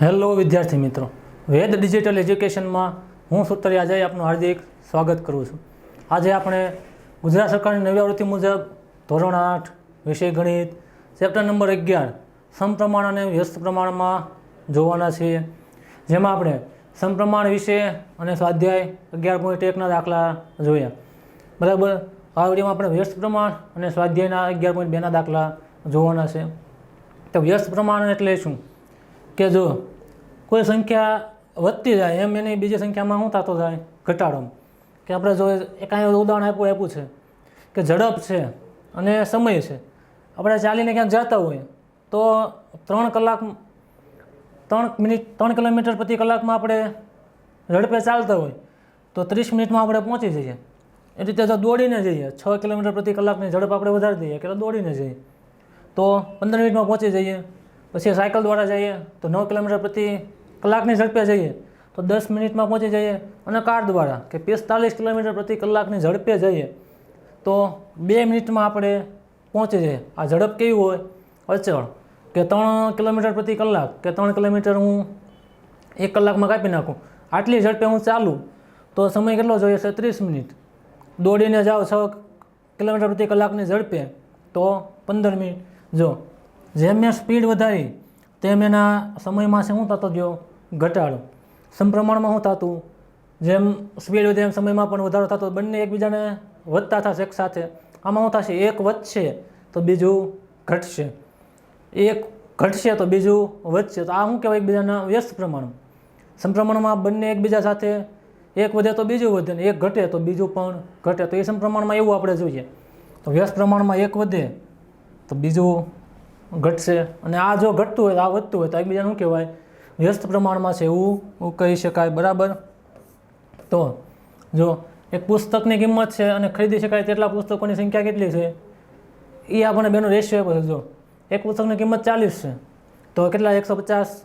Hello વિદ્યાર્થી મિત્રો. વેદ digital એજ્યુકેશનમાં હું સુતરિયા આજે આપનું હાર્દિક સ્વાગત કરું છું. આજે આપણે ગુજરાત સરકારની નવી આવૃત્તિ મુજબ ધોરણ આઠ, વિષય ગણિત ચેપ્ટર નંબર અગિયાર, સમપ્રમાણ અને વ્યસ્ત પ્રમાણમાં જોવાના છીએ. જેમાં આપણે સમપ્રમાણ વિશે અને સ્વાધ્યાય અગિયાર પોઈન્ટ એકના દાખલા જોયા. બરાબર? આ વિડીયોમાં આપણે વ્યસ્ત પ્રમાણ અને સ્વાધ્યાયના અગિયાર પોઈન્ટ બેના દાખલા જોવાના છે. તો વ્યસ્ત પ્રમાણ એટલે શું? કે જો કોઈ સંખ્યા વધતી જાય, એમ એની બીજી સંખ્યામાં શું થતો જાય? ઘટાડો. કે આપણે જો એક અહીંયા ઉદાહરણ આપ્યું આપ્યું છે કે ઝડપ છે અને સમય છે. આપણે ચાલીને ક્યાંક જતા હોઈએ તો ત્રણ કલાક, ત્રણ મિનિટ, ત્રણ કિલોમીટર પ્રતિ કલાકમાં આપણે ઝડપે ચાલતા હોય, તો ત્રીસ મિનિટમાં આપણે પહોંચી જઈએ. એ રીતે જો દોડીને જઈએ, છ કિલોમીટર પ્રતિ કલાકની ઝડપ આપણે વધારી દઈએ, કે દોડીને જઈએ. તો પંદર મિનિટમાં પહોંચી જઈએ. પછી સાયકલ દ્વારા જઈએ તો નવ કિલોમીટર પ્રતિ કલાકની ઝડપે જઈએ તો દસ મિનિટમાં પહોંચી જઈએ અને કાર દ્વારા કે પિસ્તાલીસ કિલોમીટર પ્રતિ કલાકની ઝડપે જઈએ તો બે મિનિટમાં આપણે પહોંચી જઈએ. આ ઝડપ કેવી હોય? અચળ. કે ત્રણ કિલોમીટર પ્રતિ કલાક કે ત્રણ કિલોમીટર હું એક કલાકમાં કાપી નાખું. આટલી ઝડપે હું ચાલું તો સમય કેટલો જોઈએ? છે ત્રીસ મિનિટ. દોડીને જાઓ છ કિલોમીટર પ્રતિ કલાકની ઝડપે તો પંદર મિનિટ. જો જેમ મેં સ્પીડ વધારી, તેમ એના સમયમાં છે શું થતો ગયો? ઘટાડો. સમપ્રમાણમાં શું થતું? જેમ સ્પીડ વધે, એમ સમયમાં પણ વધારો થતો. બંને એકબીજાને વધતા થશે એક સાથે. આમાં શું થશે? એક વધશે તો બીજું ઘટશે. એક ઘટશે તો બીજું વધશે. તો આ શું કહેવાય એકબીજાના વ્યસ્ત પ્રમાણ? સમપ્રમાણમાં બંને એકબીજા સાથે એક વધે તો બીજું વધે ને એક ઘટે તો બીજું પણ ઘટે. તો એ સમપ્રમાણમાં એવું આપણે જોઈએ. તો વ્યસ્ત પ્રમાણમાં એક વધે તો બીજું ઘટશે. અને આ જો ઘટતું હોય તો આ વધતું હોય, તો એકબીજાને શું કહેવાય? વ્યસ્ત પ્રમાણમાં છે એવું કહી શકાય, બરાબર? તો જો એક પુસ્તકની કિંમત છે અને ખરીદી શકાય તેટલા પુસ્તકોની સંખ્યા કેટલી છે? એ આપણને બેનો રેશિયો આપ્યો જો. એક પુસ્તકની કિંમત ચાલીસ છે. તો કેટલા એકસો પચાસ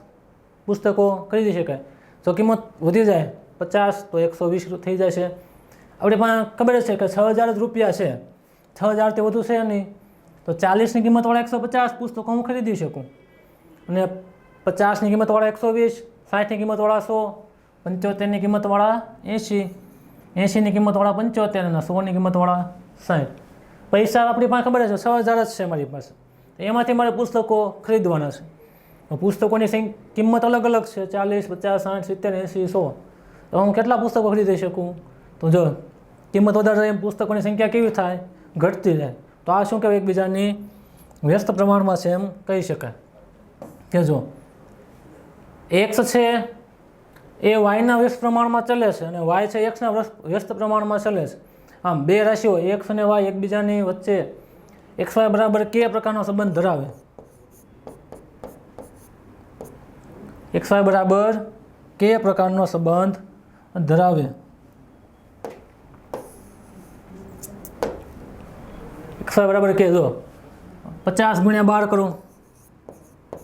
પુસ્તકો ખરીદી શકાય. જો કિંમત વધી જાય, પચાસ, તો એકસો વીસ થઈ જાય છે. આપણી પાસે ખબર જ છે કે છ હજાર જ રૂપિયા છે. છ હજારથી વધુ છે નહીં. તો ચાલીસની કિંમતવાળા એકસો પચાસ પુસ્તકો હું ખરીદી શકું. અને પચાસની કિંમતવાળા એકસો વીસ, સાઠની કિંમતવાળા સો, પંચોતેરની કિંમતવાળા એંશી, એંશીની કિંમતવાળા પંચોતેર અને સોની કિંમતવાળા સાઠ. પૈસા આપણી પાસે ખબર છે છ હજાર જ છે મારી પાસે. તો એમાંથી મારે પુસ્તકો ખરીદવાના છે. પુસ્તકોની કિંમત અલગ અલગ છે, ચાલીસ, પચાસ, સાઠ, સિત્તેર, એંશી, સો. તો હું કેટલા પુસ્તકો ખરીદી શકું? તો જો, કિંમત વધારે એમ પુસ્તકોની સંખ્યા કેવી થાય? ઘટતી જાય. તો આ શું કહેવાય એકબીજાની વ્યસ્ત પ્રમાણમાં છે એમ કહી શકાય. કે જો એક્સ છે એ વાયના વ્યસ્ત પ્રમાણમાં ચલે છે અને વાય છે એક્સના વ્યસ્ત પ્રમાણમાં ચલે છે. આમ બે રાશિઓ એક્સ અને વાય એકબીજાની વચ્ચે એક્સ વાય બરાબર કે પ્રકારનો સંબંધ ધરાવે. એક્સ વાય બરાબર કે પ્રકારનો સંબંધ ધરાવે. એક્સ બરાબર કહેજો પચાસ ગુણ્યા બાર કરો.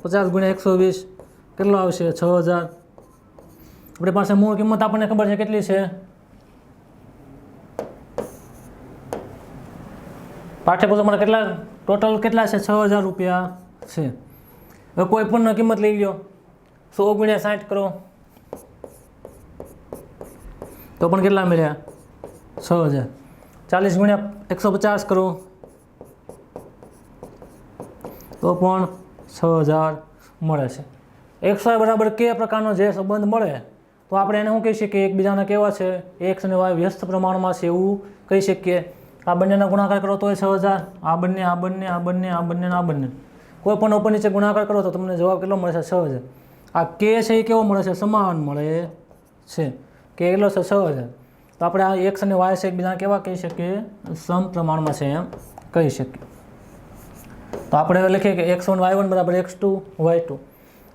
પચાસ ગુણ્યા એકસો વીસ કેટલો આવશે? છ હજાર. આપણી પાસે મૂળ કિંમત આપણને ખબર છે કેટલી છે? પાઠ્યપુસ્તકમાં કેટલા ટોટલ કેટલા છે? છ હજાર રૂપિયા છે. હવે કોઈ પણ કિંમત લઈ લ્યો. સો ગુણ્યા સાઠ કરો. તો પણ કેટલા મળ્યા? છ હજાર. ચાલીસ ગુણ્યા એકસો પચાસ કરો. તો પણ છ હજાર મળે છે. એક્સ વાય બરાબર કે પ્રકારનો જે સંબંધ મળે, તો આપણે એને શું કહી શકીએ? એકબીજાના કેવા છે? એક્સ અને વાય વ્યસ્ત પ્રમાણમાં છે એવું કહી શકીએ. આ બંનેના ગુણાકાર કરો તો છ હજાર. આ બંને આ બંને આ બંને આ બંને આ બંને. કોઈ પણ ઉપર નીચે ગુણાકાર કરો તો તમને જવાબ કેટલો મળે છે? છ હજાર. આ કે છે એ કેવો મળે છે? સમાન મળે છે. કે કેટલો છે? છ હજાર. તો આપણે આ એક્સ અને વાય છે એકબીજાના કેવા કહી શકીએ? સમ પ્રમાણમાં છે એમ કહી શકીએ. તો આપણે લખીએ કે એક્સ વન વાય વન બરાબર એક્સ ટુ વાય ટુ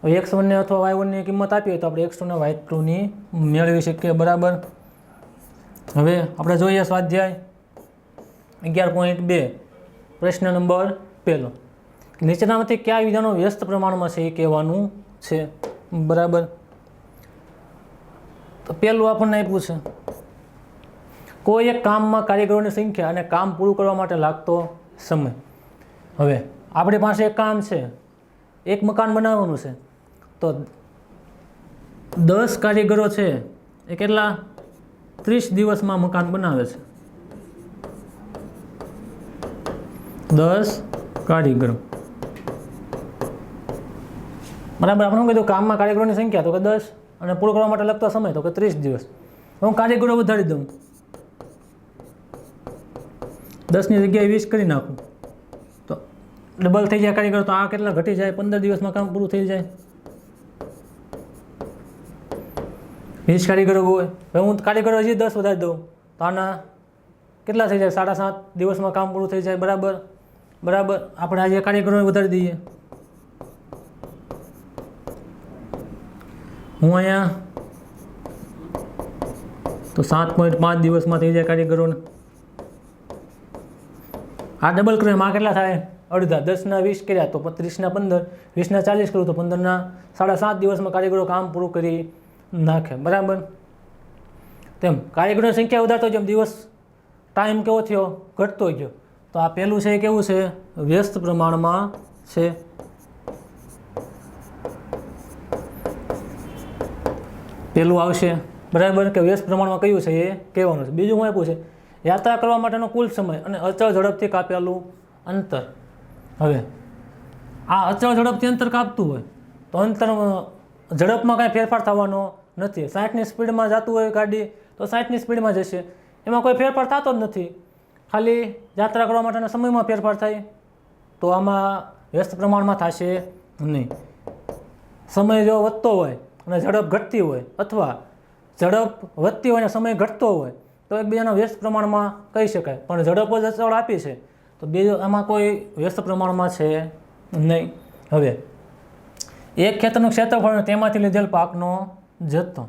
હવે એક્સ વનને અથવા વાય વનની કિંમત આપી હોય તો આપણે એક્સ ટુને વાય ટુની મેળવી શકીએ બરાબર. હવે આપણે જોઈએ સ્વાધ્યાય અગિયાર પોઈન્ટ બે, પ્રશ્ન નંબર પહેલો. નીચેનામાંથી કયા વિધાનો વ્યસ્ત પ્રમાણમાં છે એ કહેવાનું છે. બરાબર. તો પહેલું આપણને આપ્યું છે. કોઈ એક કામમાં કારીગરોની સંખ્યા અને કામ પૂરું કરવા માટે લાગતો સમય. હવે આપણી પાસે એક કામ છે, એક મકાન બનાવવાનું છે. તો દસ કારીગરો છે, એ કેટલા? ત્રીસ દિવસમાં મકાન બનાવે છે. દસ કારીગરો. બરાબર, આપણે શું કીધું? કામમાં કારીગરોની સંખ્યા, તો કે દસ. અને પૂરું કરવા માટે લગતો સમય, તો કે ત્રીસ દિવસ. હું કારીગરો વધારી દઉં. દસની જગ્યાએ વીસ કરી નાખું. ડબલ થઈ જાય કારીગરો, તો આ કેટલા ઘટી જાય? પંદર દિવસમાં કામ પૂરું થઈ જાય. વીસ કારીગરો હોય. હવે હું કારીગરો હજી દસ વધારી દઉં. તો આના કેટલા થઈ જાય? સાડા સાત દિવસમાં કામ પૂરું થઈ જાય. બરાબર? બરાબર? આપણે આજે કારીગરોને વધારી દઈએ. હું અહીંયા તો સાત પોઈન્ટ પાંચ દિવસમાં થઈ જાય કારીગરોને. આ ડબલ કરે માં કેટલા થાય? અડધા દસના વીસ કર્યા તો ત્રીસના પંદર, વીસના ચાલીસ કરું તો પંદરના સાડા સાત દિવસમાં કારીગરો કામ પૂરું કરી નાખે. બરાબર? તેમ કારીગરોની સંખ્યા વધારતો જેમ દિવસ ટાઈમ કેવો થયો? ઘટતો ગયો. તો આ પહેલું છે એ કેવું છે? વ્યસ્ત પ્રમાણમાં છે. પહેલું આવશે. બરાબર? કે વ્યસ્ત પ્રમાણમાં કયું છે એ કહેવાનું છે. બીજું હું આપ્યું છે, યાત્રા કરવા માટેનો કુલ સમય અને અચળ ઝડપથી કાપેલું અંતર. હવે આ અચળ ઝડપથી અંતર કાપતું હોય, તો અંતર ઝડપમાં કાંઈ ફેરફાર થવાનો નથી. સાઠની સ્પીડમાં જતું હોય ગાડી, તો સાઠની સ્પીડમાં જશે. એમાં કોઈ ફેરફાર થતો જ નથી. ખાલી યાત્રા કરવા માટેના સમયમાં ફેરફાર થાય, તો આમાં વ્યસ્ત પ્રમાણમાં થશે નહીં. સમય જો વધતો હોય અને ઝડપ ઘટતી હોય, અથવા ઝડપ વધતી હોય અને સમય ઘટતો હોય, તો એકબીજાના વ્યસ્ત પ્રમાણમાં કહી શકાય. પણ ઝડપ જ અચળ આપી છે. તો બે આમાં કોઈ વ્યસ્ત પ્રમાણમાં છે નહીં. હવે, એક ખેતરનું ક્ષેત્રફળ તેમાંથી લીધેલ પાકનો જથ્થો.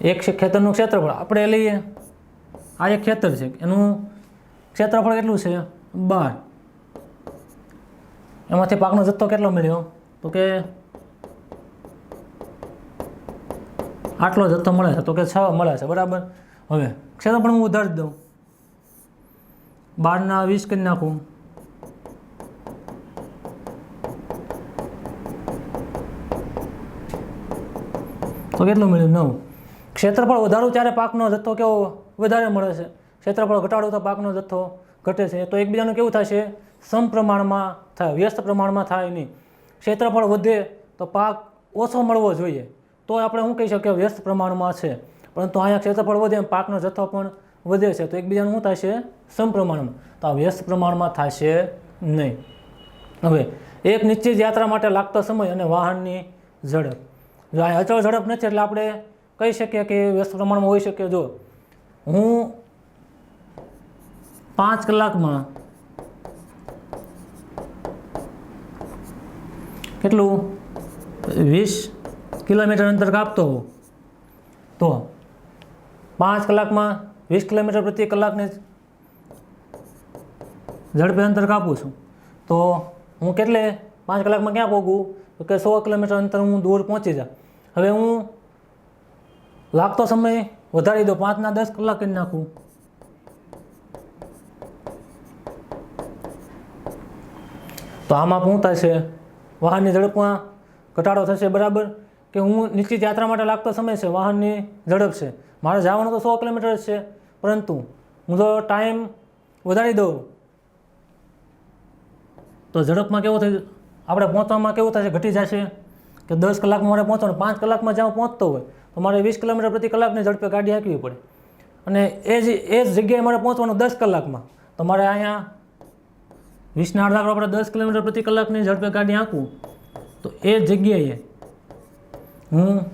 એક ખેતરનું ક્ષેત્રફળ. આપણે લઈએ, આ એક ખેતર છે. એનું ક્ષેત્રફળ કેટલું છે? બાર. એમાંથી પાકનો જથ્થો કેટલો મળ્યો? તો કે આટલો જથ્થો મળે છે. તો કે છ મળે છે. બરાબર? હવે ક્ષેત્રફળ હું ઉધારી દઉં. બારના વીસ કરી નાખું. તો કેટલું મળ્યું? નવ. ક્ષેત્રફળ વધારું ત્યારે પાકનો જથ્થો કેવો વધારે મળે છે? ક્ષેત્રફળ ઘટાડો તો પાકનો જથ્થો ઘટે છે. તો એકબીજાનું કેવું થશે સમપ્રમાણમાં થાય. વ્યસ્ત પ્રમાણમાં થાય નહીં. ક્ષેત્રફળ વધે તો પાક ઓછો મળવો જોઈએ. તો આપણે શું કહી શકીએ? વ્યસ્ત પ્રમાણમાં છે. પરંતુ અહીંયા ક્ષેત્રફળ વધે પાકનો જથ્થો પણ વધે છે. તો એકબીજાનું શું થશે સમપ્રમાણમાં. તો આ વ્યસ્ત પ્રમાણમાં થશે નહીં. હવે, એક નિશ્ચિત યાત્રા માટે લાગતો સમય અને વાહનની ઝડપ. જો આ અચળ ઝડપ નથી, એટલે આપણે કહી શકીએ કે વ્યસ્ત પ્રમાણમાં હોઈ શકે. જો, હું પાંચ કલાકમાં કેટલું? વીસ કિલોમીટર અંતર કાપતો હોઉં. તો, પાંચ કલાકમાં વીસ કિલોમીટર પ્રતિ કલાકની ઝડપે અંતર કાપું છું. તો હું કેટલે? પાંચ કલાકમાં ક્યાં પહોંચું તો કે સો કિલોમીટર અંતર હું દૂર પહોંચી જાઉં હવે હું લાગતો સમય વધારી દો પાંચના દસ કલાક કરી નાખું. તો આમાં શું થશે? વાહનની ઝડપમાં ઘટાડો થશે, બરાબર? કે હું નિશ્ચિત યાત્રા માટે લાગતો સમય છે, વાહનની ઝડપ છે. મારે જવાનું તો સો કિલોમીટર જ છે. પરંતુ હું તો ટાઈમ વધારી દઉં. તો ઝડપમાં કેવું થઈ આપણે પહોંચવામાં કેવું થશે ઘટી જશે? કે દસ કલાકમાં મારે પહોંચવાનું? પાંચ કલાકમાં જ્યાં પહોંચતો હોય, તો મારે વીસ કિલોમીટર પ્રતિ કલાકની ઝડપે ગાડી હાંકવી પડે. અને એ જ એ જ જગ્યાએ મારે પહોંચવાનું દસ કલાકમાં. તો મારે અહીંયા વીસના અડધા આપણે દસ કિલોમીટર પ્રતિ કલાકની ઝડપે ગાડી હાંકવું. તો એ જગ્યાએ હું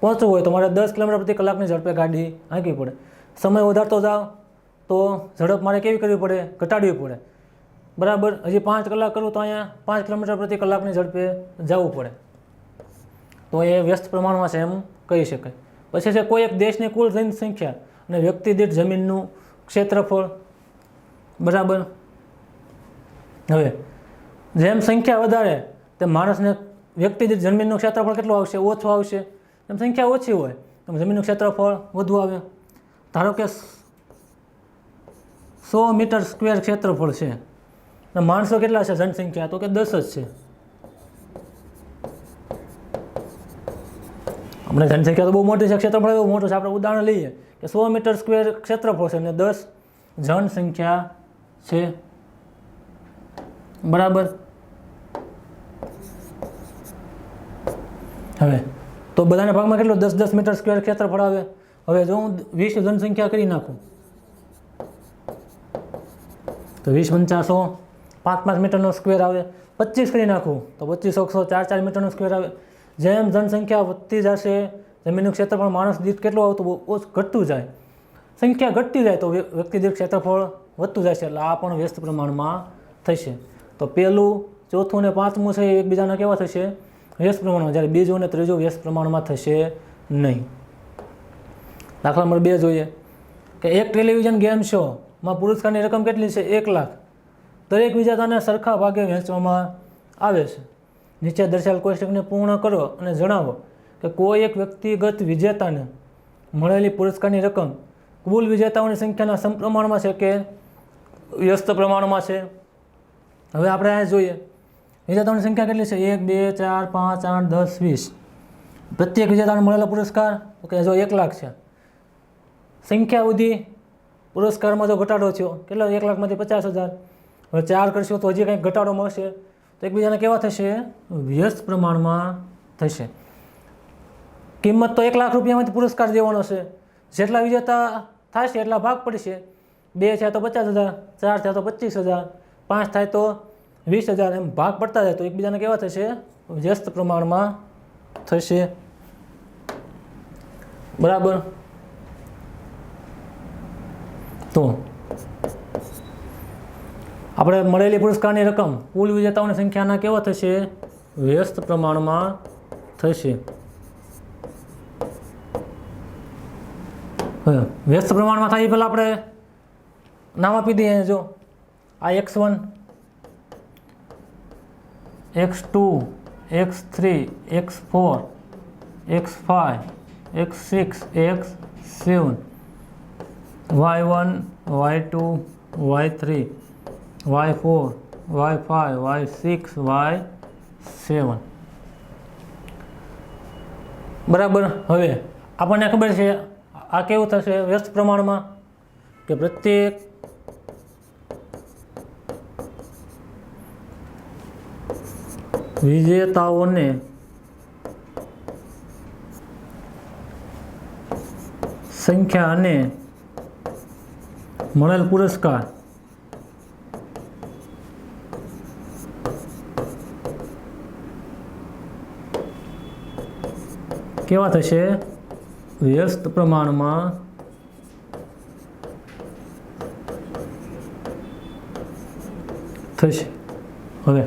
પહોંચવું હોય, તો મારે દસ કિલોમીટર પ્રતિ કલાકની ઝડપે ગાડી આંકવી પડે. સમય વધારતો જાઓ, તો ઝડપ મારે કેવી કરવી પડે? ઘટાડવી પડે. બરાબર? હજી પાંચ કલાક કરું તો અહીંયા પાંચ કિલોમીટર પ્રતિ કલાકની ઝડપે જવું પડે. તો એ વ્યસ્ત પ્રમાણમાં છે એમ કહી શકાય. પછી છે કોઈ એક દેશની કુલ જનસંખ્યા અને વ્યક્તિ દીઠ જમીનનું ક્ષેત્રફળ. બરાબર? હવે, જેમ સંખ્યા વધારે, તેમ માણસને વ્યક્તિ દીઠ જમીનનું ક્ષેત્રફળ કેટલું આવશે? ઓછું આવશે. એમ સંખ્યા ઓછી હોય તો જમીનનું ક્ષેત્રફળ વધુ આવે. ધારો કે સો મીટર સ્ક્વેર ક્ષેત્રફળ છે. અને માણસો કેટલા છે? જનસંખ્યા તો કે દસ જ છે. આપણે જનસંખ્યા તો બહુ મોટી છે, ક્ષેત્રફળ એવું મોટું છે. આપણે ઉદાહરણ લઈએ કે સો મીટર સ્ક્વેર ક્ષેત્રફળ છે અને દસ જનસંખ્યા છે. બરાબર? હવે તો બધાના ભાગમાં કેટલું? દસ દસ મીટર સ્ક્વેર ક્ષેત્રફળ આવે. હવે જો હું વીસ જનસંખ્યા કરી નાખું, તો વીસ પંચાસો પાંચ પાંચ મીટરનો સ્ક્વેર આવે, પચીસ કરી નાખું, તો પચીસ એકસો ચાર ચાર મીટરનો સ્ક્વેર આવે. જેમ જનસંખ્યા વધતી જશે, જમીનનું ક્ષેત્રફળ માણસ દીઠ કેટલું આવતું ઘટતું જાય. સંખ્યા ઘટતી જાય તો વ્ય- વ્યક્તિ દીઠ ક્ષેત્રફળ વધતું જશે એટલે આ પણ વ્યસ્ત પ્રમાણમાં થશે. તો પહેલું ચોથું અને પાંચમું છે એકબીજાના કેવા થશે? વ્યસ્ત પ્રમાણમાં, જ્યારે બીજું અને ત્રીજું વ્યસ્ત પ્રમાણમાં થશે નહીં. દાખલા નંબર બે જોઈએ. કે એક ટેલિવિઝન ગેમ શોમાં પુરસ્કારની રકમ કેટલી છે? એક લાખ. દરેક વિજેતાને સરખા ભાગે વહેંચવામાં આવે છે. નીચે દર્શાવેલ કોષ્ટકને પૂર્ણ કરો અને જણાવો કે કોઈ એક વ્યક્તિગત વિજેતાને મળેલી પુરસ્કારની રકમ કુલ વિજેતાઓની સંખ્યાના સમપ્રમાણમાં છે કે વ્યસ્ત પ્રમાણમાં છે? હવે આપણે આ જોઈએ. વિજેતાઓની સંખ્યા કેટલી છે? એક, બે, ચાર, પાંચ, આઠ, દસ, વીસ. પ્રત્યેક વિજેતાને મળેલો પુરસ્કાર? ઓકે, જો એક લાખ છે. સંખ્યા સુધી પુરસ્કારમાં જો ઘટાડો થયો, કેટલો? એક લાખમાંથી પચાસ હજાર. હવે ચાર કરશો તો હજી કંઈક ઘટાડો મળશે. તો એકબીજાને કેવા થશે? વ્યસ્ત પ્રમાણમાં થશે. કિંમત તો એક લાખ રૂપિયામાંથી પુરસ્કાર દેવાનો છે. જેટલા વિજેતા થશે એટલા ભાગ પડશે. બે થયા તો પચાસ હજાર, ચાર થયા તો પચીસ હજાર, પાંચ થાય તો વીસ હજાર એમ ભાગ પડતા જાય. તો એકબીજાને કેવા થશે? વ્યસ્ત પ્રમાણમાં થશે. બરાબર? તો આપણે મળેલી પુરસ્કારની રકમ કુલ વિજેતાઓની સંખ્યાના કેવા થશે? વ્યસ્ત પ્રમાણમાં થશે. વ્યસ્ત પ્રમાણમાં થાય એ પહેલાં આપણે નામ આપી દઈએ. જો આ X one, X two, X three, X four, X five X six, X seven Y one, Y two, Y three, Y four, Y five Y six, Y seven. બરાબર. હવે આપણને ખબર છે, આ કેવું થશે વ્યસ્ત પ્રમાણમાં? કે પ્રત્યેક વિજેતાઓને સંખ્યા અને મળેલ પુરસ્કાર. કેવા થશે? વ્યસ્ત પ્રમાણમાં. થશે. હવે,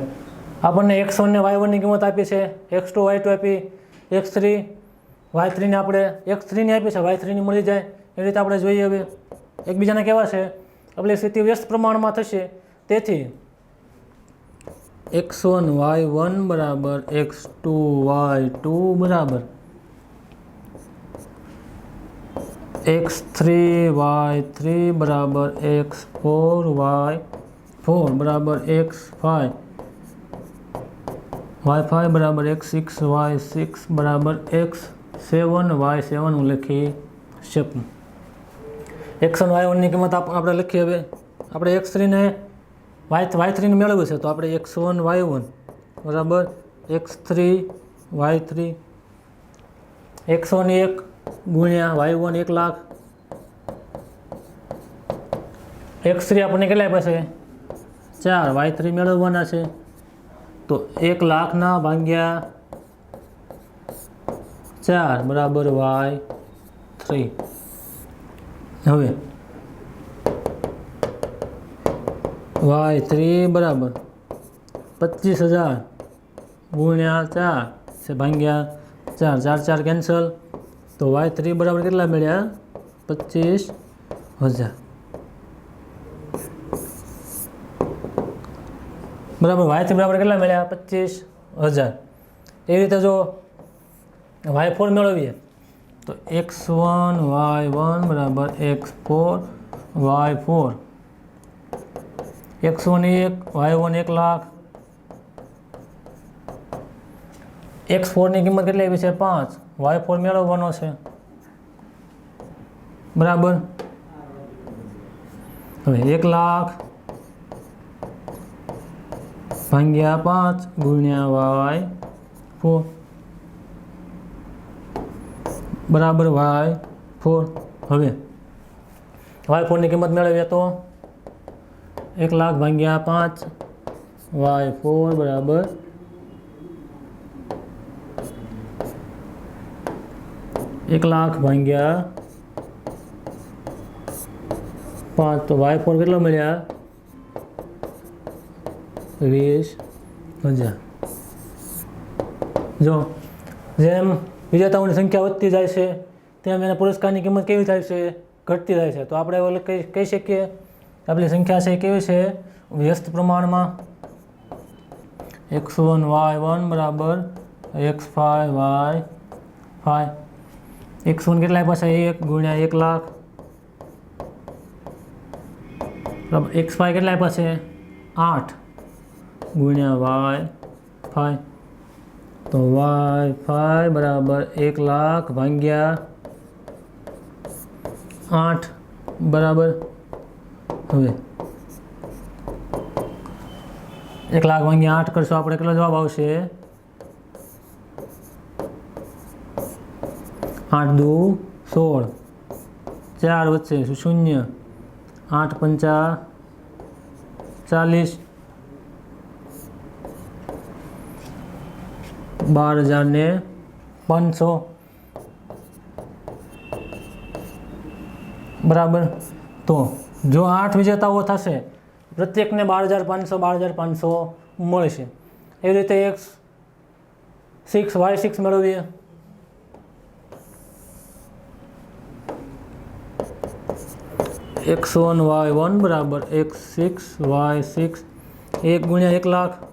આપણને એક્સ વનને વાય વનની કિંમત આપી છે. એક્સ ટુ વાય ટુ આપી. એક્સ થ્રી, વાય થ્રીને આપણે, એક્સ થ્રીની આપી છે. વાય થ્રીની મળી જાય. એ રીતે આપણે જોઈએ હવે. એકબીજાને કેવા છે? આપણી સ્થિતિ વ્યસ્ત પ્રમાણમાં થશે. તેથી એક્સ વન વાય વન બરાબર, એક્સ ટુ વાય ટુ બરાબર. એક્સ થ્રી વાય થ્રી બરાબર, એક્સ ફોર વાય ફોર બરાબર, એક્સ ફાઇવ. વાય ફાઇવ બરાબર, એક્સ સિક્સ વાય સિક્સ બરાબર, એક્સ સેવન વાય સેવન હું લખી શકું. એક્સ અને વાય વનની કિંમત આપ- આપણે લખીએ હવે. આપણે એક્સ થ્રીને વાય વાય થ્રીને મેળવ્યું છે, તો આપણે એક્સ વન વાય વન બરાબર? X three Y three X one એક ગુણ્યા વાય વન એક લાખ. એક્સ થ્રી આપણને કેટલા છે? ચાર. વાય થ્રી મેળવવાના છે. તો એક લાખના ભાગ્યા ચાર. બરાબર? વાય થ્રી હવે. વાય થ્રી બરાબર. પચીસ હજાર ગુણ્યા ચાર છે ભાગ્યા ચાર. ચાર ચાર કેન્સલ તો વાય થ્રી બરાબર કેટલા મળ્યા? પચીસ હજાર. બરાબર, વાય થ્રી બરાબર કેટલા મળ્યા? પચીસ હજાર. એ રીતે જો વાય ફોર મેળવીએ. તો એક્સ વન વાય વન બરાબર X four Y four X one એક વાય વન એક લાખ એક્સ ફોરની કિંમત કેટલી આવી છે પાંચ વાય ફોર મેળવવાનો છે બરાબર હવે એક લાખ ભાગ્યા પાંચ ગુણ્યા વાય ફોર બરાબર વાય ફોર. હવે વાય ફોરની કિંમત મેળવીએ તો એક લાખ ભાગ્યા પાંચ. વાય ફોર બરાબર એક લાખ ભાગ્યા પાંચ. તો વાય ફોર કેટલો મળ્યા? વીસ. હજાર. જો, જેમ વિજેતાઓની સંખ્યા વધતી જાય છે, તેમ એના પુરસ્કારની કિંમત કેવી થાય છે, ઘટતી જાય છે. તો આપણે એવું કહી કહી શકીએ આપણી સંખ્યા છે કેવી છે? વ્યસ્ત પ્રમાણમાં એક્સ વન વાય વન બરાબર X five Y five. X one કેટલા પાસે? એક ગુણ્યા એક લાખ. બરાબર, એક્સ ફાય કેટલા પાસે? આઠ ગુણ્યા વાય ફાઈવ તો વાય ફાય બરાબર એક લાખ ભાગ્યા આઠ બરાબર. હવે એક લાખ ભાગ્યા આઠ કરશો આપણે કેટલો જવાબ આવશે? આઠ દુ સોળ. ચાર વચ્ચે શૂન્ય? આઠ પંચા ચાલીસ. બાર હજાર ને પાંચસો. બરાબર? તો જો આઠ વિજેતાઓ થશે, પ્રત્યેકને બાર હજાર પાંચસો બાર હજાર પાંચસો મળશે. એવી રીતે એક સિક્સ, વાય સિક્સ મેળવીએ. એક્સ વન, વાય વન, બરાબર. એક્સ સિક્સ, વાય સિક્સ, એક ગુણ્યા એક લાખ.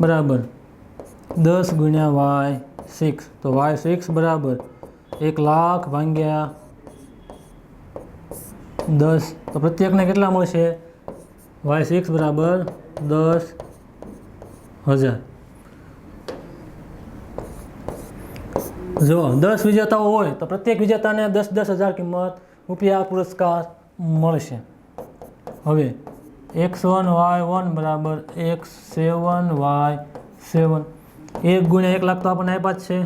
બરાબર. દસ ગુણ્યા વાય સિક્સ. તો વાય સિક્સ બરાબર. એક લાખ ભાંગ્યા દસ. તો પ્રત્યેકને કેટલા મળશે? વાય સિક્સ બરાબર દસ હજાર. જો દસ વિજેતાઓ હોય, તો પ્રત્યેક વિજેતાને દસ દસ હજાર કિંમત રૂપિયા પુરસ્કાર મળશે. હવે એક્સ વન વાય વન બરાબર એક્સ સેવન વાય સેવન એક ગુણ્યા એક લાખ તો આપણને આપ્યા જ છે.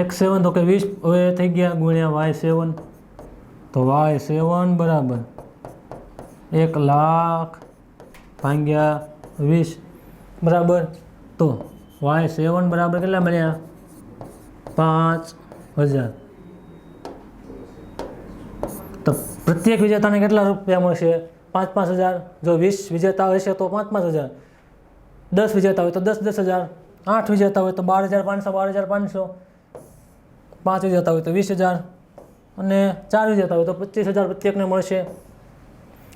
એક્સ સેવન તો કે વીસ, હવે થઈ ગયા ગુણ્યા વાય સેવન તો વાય સેવન બરાબર. એક લાખ ભાગ્યા વીસ બરાબર. તો વાય સેવન બરાબર કેટલા મળ્યા? પાંચ હજાર. તો પ્રત્યેક વિજેતાને કેટલા રૂપિયા મળશે? પાંચ પાંચ હજાર? જો વીસ વિજેતા હશે તો પાંચ પાંચ હજાર. દસ વિજેતા હોય તો દસ દસ હજાર. આઠ વિજેતા હોય તો બાર હજાર પાંચસો, બાર હજાર પાંચસો. પાંચ વિજેતા હોય તો વીસ હજાર. અને ચાર વિજેતા હોય તો પચીસ હજાર પ્રત્યેકને મળશે.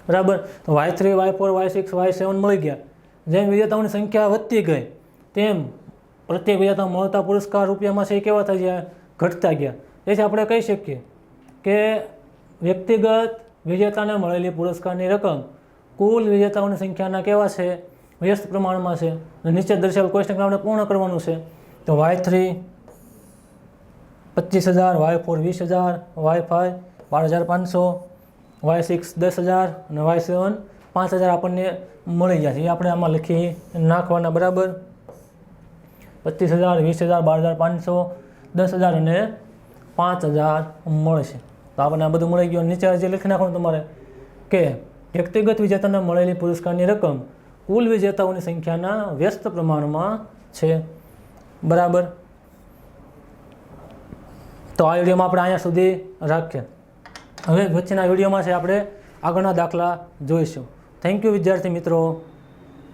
બરાબર? તો Y three, Y four, Y six, Y seven મળી ગયા. જેમ વિજેતાઓની સંખ્યા વધતી ગઈ, તેમ પ્રત્યેક વિજેતા મળતા પુરસ્કાર રૂપિયામાં છે એ કેવા થઈ ગયા? ઘટતા ગયા. તેથી આપણે કહી શકીએ કે વ્યક્તિગત વિજેતાને મળેલી પુરસ્કારની રકમ કુલ વિજેતાઓની સંખ્યાના કેવા છે? વ્યસ્ત પ્રમાણમાં છે. નીચે દર્શાવેલ ક્વેશ્ચન આપણે પૂર્ણ કરવાનું છે. તો વાય થ્રી પચીસ હજાર વાય ફોર વીસ હજાર વાય ફાઈવ બાર હજાર પાંચસો વાય સિક્સ દસ હજાર અને વાય સેવન પાંચ હજાર આપણને મળી ગયા છે. એ આપણે આમાં લખી નાખવાના બરાબર. પચીસ હજાર, વીસ હજાર, બાર હજાર પાંચસો, દસ હજાર અને પાંચ હજાર મળશે. તો આપણને આ બધું મળી ગયું. નીચે જે લખી નાખવાનું તમારે કે વ્યક્તિગત વિજેતાને મળેલી પુરસ્કારની રકમ કુલ વિજેતાઓની સંખ્યાના વ્યસ્ત પ્રમાણમાં છે. બરાબર? તો આ વિડીયોમાં આપણે અહીંયા સુધી રાખીએ. હવે વચ્ચેના વિડીયોમાં છે આપણે આગળના દાખલા જોઈશું. થેન્ક યુ વિદ્યાર્થી મિત્રો.